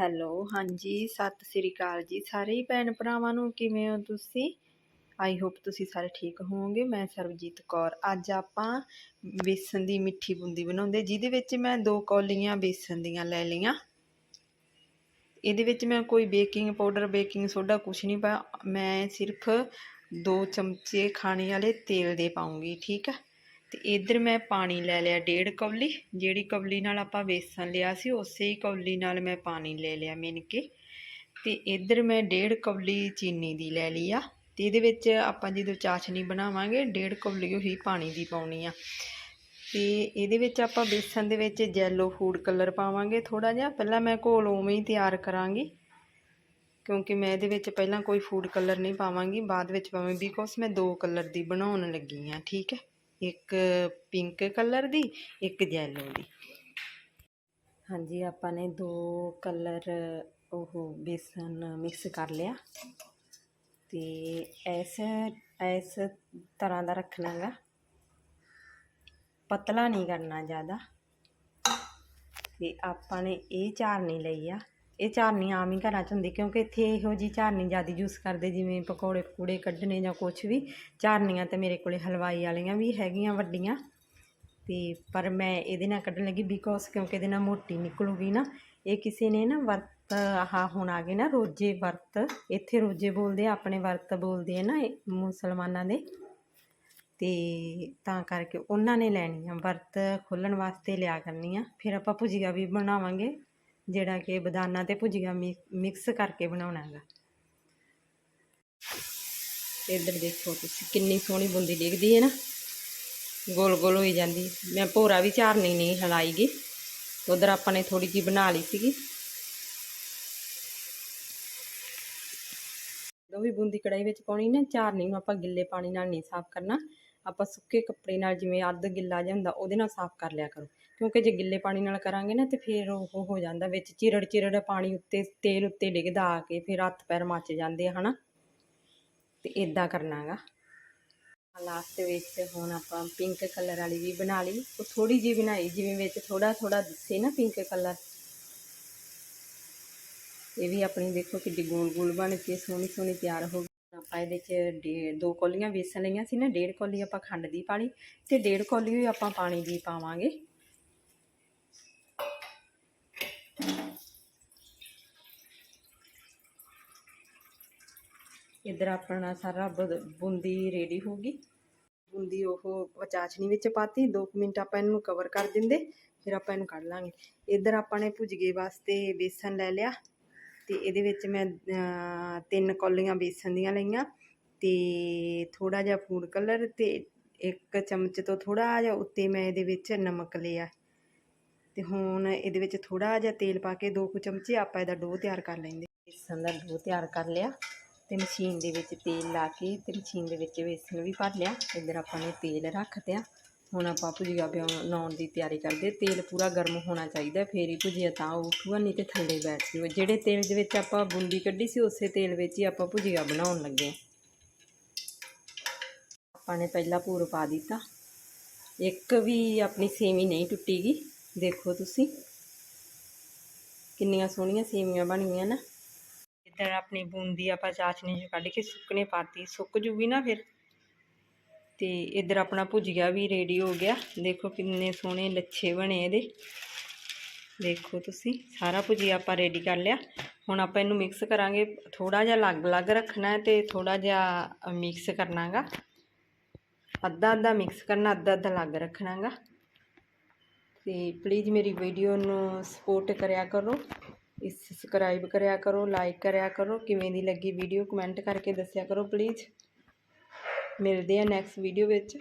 Hello ਹਾਂਜੀ, ਸਤਿ ਸ੍ਰੀ ਅਕਾਲ ਜੀ ਸਾਰੇ ਹੀ ਭੈਣ ਭਰਾਵਾਂ ਨੂੰ, ਕਿਵੇਂ ਹੋ ਤੁਸੀਂ? ਆਈ ਹੋਪ ਤੁਸੀਂ ਸਾਰੇ ਠੀਕ ਹੋਵੋਗੇ, ਮੈਂ ਸਰਬਜੀਤ ਕੌਰ। ਅੱਜ ਆਪਾਂ ਬੇਸਨ ਦੀ ਮਿੱਠੀ ਬੂੰਦੀ ਬਣਾਉਂਦੇ, ਜਿਹਦੇ ਵਿੱਚ ਮੈਂ ਦੋ ਕੌਲੀਆਂ ਬੇਸਨ ਦੀਆਂ ਲੈ ਲਈਆਂ। ਇਹਦੇ ਵਿੱਚ ਮੈਂ ਕੋਈ ਬੇਕਿੰਗ ਪਾਊਡਰ, ਬੇਕਿੰਗ ਸੋਡਾ ਕੁਝ ਨਹੀਂ ਪਾਇਆ। ਮੈਂ ਸਿਰਫ ਦੋ ਚਮਚੇ ਖਾਣੇ ਵਾਲੇ ਤੇਲ ਦੇ ਪਾਉਂਗੀ, ਠੀਕ ਆ? ਤੇ ਇਧਰ ਮੈਂ ਪਾਣੀ ਲੈ ਲਿਆ ਡੇਢ ਕੌਲੀ, ਜਿਹੜੀ ਕੌਲੀ ਨਾਲ ਆਪਾਂ ਵੇਸਣ ਲਿਆ ਸੀ, ਉਸੇ ਹੀ ਕੌਲੀ ਨਾਲ ਮੈਂ ਪਾਣੀ ਲੈ ਲਿਆ ਮਿਨ ਕੇ। ਤੇ ਇਧਰ ਮੈਂ ਡੇਢ ਕੌਲੀ ਚੀਨੀ ਦੀ ਲੈ ਲਈ ਆ, ਤੇ ਇਹਦੇ ਵਿੱਚ ਆਪਾਂ ਜਦੋਂ ਚਾਸ਼ਨੀ ਬਣਾਵਾਂਗੇ, ਡੇਢ ਕੌਲੀ ਉਹੀ ਪਾਣੀ ਦੀ ਪਾਉਣੀ ਆ। ਤੇ ਇਹਦੇ ਵਿੱਚ ਆਪਾਂ ਬੇਸਣ ਦੇ ਵਿੱਚ ਜੈਲੋ ਫੂਡ ਕਲਰ ਪਾਵਾਂਗੇ ਥੋੜਾ ਜਿਹਾ, ਪਹਿਲਾਂ ਮੈਂ ਘੋਲ ਉਵੇਂ ਹੀ ਤਿਆਰ ਕਰਾਂਗੀ, ਕਿਉਂਕਿ ਮੈਂ ਇਹਦੇ ਵਿੱਚ ਪਹਿਲਾਂ ਕੋਈ ਫੂਡ ਕਲਰ ਨਹੀਂ ਪਾਵਾਂਗੀ, ਬਾਅਦ ਵਿੱਚ ਪਾਵਾਂਗੀ ਬਿਕੋਜ਼ ਮੈਂ ਦੋ ਕਲਰ ਦੀ ਬਣਾਉਣ ਲੱਗੀ ਆ, ਠੀਕ ਹੈ? ਇੱਕ ਪਿੰਕ ਕਲਰ ਦੀ, ਇੱਕ ਯੈਲੋ ਦੀ। ਹਾਂਜੀ, ਆਪਾਂ ਨੇ ਦੋ ਕਲਰ ਉਹ ਬੇਸਨ ਮਿਕਸ ਕਰ ਲਿਆ। ਤੇ ਐਸ ਐਸ ਤਰ੍ਹਾਂ ਦਾ ਰੱਖਣਾ ਗਾ। ਪਤਲਾ ਨਹੀਂ ਕਰਨਾ ਜ਼ਿਆਦਾ। ਤੇ ਆਪਾਂ ਨੇ ਇਹ ਚਾਰਨੀ ਲਈ ਆ। ਇਹ ਝਾਰਨੀ ਆਮ ਹੀ ਘਰਾਂ 'ਚ ਹੁੰਦੀ ਕਿਉਂਕਿ ਇੱਥੇ ਇਹੋ ਜੀ ਝਾਰਨੀ ਜ਼ਿਆਦਾ ਯੂਜ਼ ਕਰਦੇ, ਜਿਵੇਂ ਪਕੌੜੇ ਪਕੂੜੇ ਕੱਢਣੇ ਜਾਂ ਕੁਝ ਵੀ ਝਾਰਨੀਆਂ ਤੇ ਮੇਰੇ ਕੋਲੇ ਹਲਵਾਈ ਵਾਲੀਆਂ ਵੀ ਹੈਗੀਆਂ ਵੱਡੀਆਂ। ਤੇ ਪਰ ਮੈਂ ਇਹਦੇ ਨਾਲ ਕੱਢਣ ਲੱਗੀ ਬਿਕੋਜ਼ ਕਿਉਂਕਿ ਇਹਦੇ ਨਾਲ ਮੋਟੀ ਨਿਕਲੂਗੀ ਨਾ, ਇਹ ਕਿਸੇ ਨੇ ਨਾ ਵਰਤ, ਆਹ ਹੁਣ ਆ ਗਏ ਨਾ ਰੋਜੇ ਵਰਤ, ਇੱਥੇ ਰੋਜੇ ਬੋਲਦੇ ਆ, ਆਪਣੇ ਵਰਤ ਬੋਲਦੇ ਆ ਨਾ ਮੁਸਲਮਾਨਾਂ ਦੇ। ਤੇ ਤਾਂ ਕਰਕੇ ਉਹਨਾਂ ਨੇ ਲੈਣੀ ਆ ਵਰਤ ਖੋਲਣ ਵਾਸਤੇ ਲਿਆ ਕਰਨੀ ਆ ਫਿਰ ਆਪਾਂ ਭੁਜੀਆ ਵੀ ਬਣਾਵਾਂਗੇ। ਜਿਹੜਾ ਕਿ ਬਦਾਨਾ ਤੇ ਭੁਜੀਆ ਮਿਕਸ ਕਰਕੇ ਬਣਾਉਣਾ ਹੈਗਾ। ਇੱਧਰ ਦੇਖੋ ਤੁਸੀਂ ਕਿੰਨੀ ਸੋਹਣੀ ਬੁੰਦੀ ਡਿੱਗਦੀ ਹੈ ਨਾ। ਗੋਲ ਗੋਲ ਹੋਈ ਜਾਂਦੀ। ਮੈਂ ਭੋਰਾ ਵੀ ਝਾਰਨੀ ਨਹੀਂ ਹਲਾਈਗੀ। ਉਧਰ ਆਪਾਂ ਨੇ ਥੋੜੀ ਜੀ ਬਣਾ ਲਈ ਸੀਗੀ। ਜਦੋਂ ਵੀ ਬੂੰਦੀ ਕੜਾਈ ਵਿੱਚ ਪਾਉਣੀ ਨਾ ਝਾਰਨੀ ਨੂੰ ਆਪਾਂ ਗਿੱਲੇ ਪਾਣੀ ਨਾਲ ਨਹੀਂ ਸਾਫ਼ ਕਰਨਾ। ਆਪਾਂ ਸੁੱਕੇ ਕੱਪੜੇ ਨਾਲ ਜਿਵੇਂ ਅੱਧ ਗਿੱਲਾ ਜਿਹਾ ਹੁੰਦਾ, ਉਹਦੇ ਨਾਲ ਸਾਫ਼ ਕਰ ਲਿਆ ਕਰੋ। ਕਿਉਂਕਿ ਜੇ ਗਿੱਲੇ ਪਾਣੀ ਨਾਲ ਕਰਾਂਗੇ ਨਾ, ਤੇ ਫਿਰ ਉਹ ਹੋ ਜਾਂਦਾ ਵਿੱਚ ਚਿਰੜ ਚਿਰੜ ਪਾਣੀ ਉੱਤੇ, ਤੇਲ ਉੱਤੇ ਡਿੱਗਦਾ ਆ ਕੇ ਫਿਰ ਹੱਥ ਪੈਰ ਮੱਚ ਜਾਂਦੇ ਆ, ਹਨਾ? ਤੇ ਇਦਾਂ ਕਰਨਾ ਹੈਗਾ ਲਾਸਟ ਵਿੱਚ ਹੁਣ ਆਪਾਂ ਪਿੰਕ ਕਲਰ ਵਾਲੀ ਵੀ ਬਣਾ ਲਈ। ਉਹ ਥੋੜੀ ਜਿਹੀ ਬਣਾਈ, ਜਿਵੇਂ ਵਿੱਚ ਥੋੜਾ ਥੋੜਾ ਦਿਸੇ ਨਾ ਪਿੰਕ ਕਲਰ। ਇਹ ਵੀ ਆਪਣੀ ਦੇਖੋ ਕਿੱਡੀ ਗੋਲ ਗੋਲ ਬਣ ਕੇ ਸੋਹਣੀ ਸੋਹਣੀ ਤਿਆਰ ਹੋ ਗਈ ਆਪਾਂ ਇਹਦੇ ਚ ਡੇ, ਦੋ ਕੌਲੀਆਂ ਵੇਸਣ ਲਈਆਂ ਸੀ ਨਾ, ਡੇਢ ਕੌਲੀ ਆਪਾਂ ਖੰਡ ਦੀ ਪਾਣੀ ਤੇ ਡੇਢ ਕੌਲੀ ਵੀ ਆਪਾਂ ਪਾਣੀ ਦੀ ਪਾਵਾਂਗੇ। ਇੱਧਰ ਆਪਣਾ ਸਾਰਾ ਬੂੰਦੀ ਰੈਡੀ ਹੋ ਗਈ। ਬੂੰਦੀ ਉਹ ਚਾਸ਼ਨੀ ਵਿੱਚ ਪਾਤੀ 2 ਮਿੰਟ ਆਪਾਂ ਇਹਨੂੰ ਕਵਰ ਕਰ ਦਿੰਦੇ, ਫਿਰ ਆਪਾਂ ਇਹਨੂੰ ਕੱਢ ਲਾਂਗੇ। ਇੱਧਰ ਆਪਾਂ ਨੇ ਭੁਜਗੇ ਵਾਸਤੇ ਬੇਸਨ ਲੈ ਲਿਆ। ਤੇ ਇਹਦੇ ਵਿੱਚ ਮੈਂ ਤਿੰਨ ਕੌਲੀਆਂ ਬੇਸਨ ਦੀਆਂ ਲਈਆਂ ਤੇ ਥੋੜਾ ਜਿਹਾ ਫੂਡ ਕਲਰ ਤੇ ਇੱਕ ਚਮਚ ਤੋਂ ਥੋੜਾ ਜਿਹਾ ਉੱਤੇ ਮੈਂ ਇਹਦੇ ਵਿੱਚ ਨਮਕ ਲਿਆ। ਤੇ ਹੁਣ ਇਹਦੇ ਵਿੱਚ ਥੋੜਾ ਜਿਹਾ ਤੇਲ ਪਾ ਕੇ ਦੋ ਕੁ ਚਮਚੇ ਆਪਾਂ ਇਹਦਾ ਡੋ ਤਿਆਰ ਕਰ ਲੈਂਦੇ ਬੇਸਨ ਦਾ ਡੋ ਤਿਆਰ ਕਰ ਲਿਆ ਤੇ ਮਸ਼ੀਨ ਦੇ ਵਿੱਚ ਤੇਲ ਲਾ ਕੇ ਤੇ ਮਸ਼ੀਨ ਦੇ ਵਿੱਚ ਵੇਸਣ ਵੀ ਭਰ ਲਿਆ। ਇੱਧਰ ਆਪਾਂ ਨੇ ਤੇਲ ਰੱਖ ਦਿਆ ਹੁਣ ਆਪਾਂ ਭੁਜੀਆ ਬਣਾਉਣ ਦੀ ਤਿਆਰੀ ਕਰਦੇ, ਤੇਲ ਪੂਰਾ ਗਰਮ ਹੋਣਾ ਚਾਹੀਦਾ, ਫੇਰ ਹੀ ਭੁਜੀਆ ਤਾਂ ਉੱਠੂਗਾ, ਨਹੀਂ ਤੇ ਥੱਲੇ ਬੈਠ ਜੂਗਾ। ਜਿਹੜੇ ਤੇਲ ਦੇ ਵਿੱਚ ਆਪਾਂ ਬੂੰਦੀ ਕੱਢੀ ਸੀ, ਉਸੇ ਤੇਲ ਵਿੱਚ ਹੀ ਆਪਾਂ ਭੁਜੀਆ ਬਣਾਉਣ ਲੱਗੇ ਆਪਾਂ ਨੇ ਪਹਿਲਾਂ ਪੂਰ ਪਾ ਦਿੱਤਾ। ਇੱਕ ਵੀ ਆਪਣੀ ਸੇਵੀ ਨਹੀਂ ਟੁੱਟੀਗੀ, ਦੇਖੋ ਤੁਸੀਂ। ਕਿੰਨੀਆਂ ਸੋਹਣੀਆਂ ਸੇਵੀਆਂ ਗਈਆਂ ਨਾ। ਇੱਧਰ ਆਪਣੀ ਬੂੰਦੀ ਆਪਾਂ ਚਾਸ਼ਨੀ 'ਚ ਕੱਢ ਕੇ ਸੁੱਕਣੇ ਪਾਤੀ, ਸੁੱਕ ਜੂਗੀ ਨਾ ਫਿਰ? ਤੇ ਇੱਧਰ ਆਪਣਾ ਭੁਜੀਆ ਵੀ ਰੈਡੀ ਹੋ ਗਿਆ। ਦੇਖੋ ਕਿੰਨੇ ਸੋਹਣੇ ਲੱਛੇ ਬਣੇ ਇਹਦੇ। ਦੇਖੋ ਤੁਸੀਂ, ਸਾਰਾ ਭੁਜੀਆ ਆਪਾਂ ਰੈਡੀ ਕਰ ਲਿਆ। ਹੁਣ ਆਪਾਂ ਇਹਨੂੰ ਮਿਕਸ ਕਰਾਂਗੇ। ਥੋੜਾ ਜਿਹਾ ਅਲੱਗ-ਅਲੱਗ ਰੱਖਣਾ ਹੈ ਤੇ ਥੋੜਾ ਜਿਹਾ ਮਿਕਸ ਕਰਨਾਗਾ। ਅੱਧਾ ਅੱਧਾ ਮਿਕਸ ਕਰਨਾ, ਅੱਧਾ ਅੱਧਾ ਅਲੱਗ ਰੱਖਣਾਗਾ। ਤੇ ਪਲੀਜ਼ ਮੇਰੀ ਵੀਡੀਓ ਨੂੰ ਸਪੋਰਟ ਕਰਿਆ ਕਰੋ। ਇਸ ਸਬਸਕ੍ਰਾਈਬ ਕਰਿਆ ਕਰੋ ਲਾਈਕ ਕਰਿਆ ਕਰੋ। ਕਿਵੇਂ ਦੀ ਲੱਗੀ ਵੀਡੀਓ ਕਮੈਂਟ ਕਰਕੇ ਦੱਸਿਆ ਕਰੋ ਪਲੀਜ਼ ਮਿਲਦੇ ਆ ਨੈਕਸਟ ਵੀਡੀਓ ਵਿੱਚ।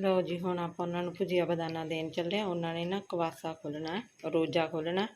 ਲਓ ਜੀ, ਹੁਣ ਆਪਾਂ ਉਹਨਾਂ ਨੂੰ ਭੁਜੀਆ ਬਦਾਨਾ ਦੇਣ ਚੱਲੇ ਆ। ਉਹਨਾਂ ਨੇ ਨਾ ਕਵਾਸਾ ਖੋਲਣਾ ਰੋਜਾ ਖੋਲਣਾ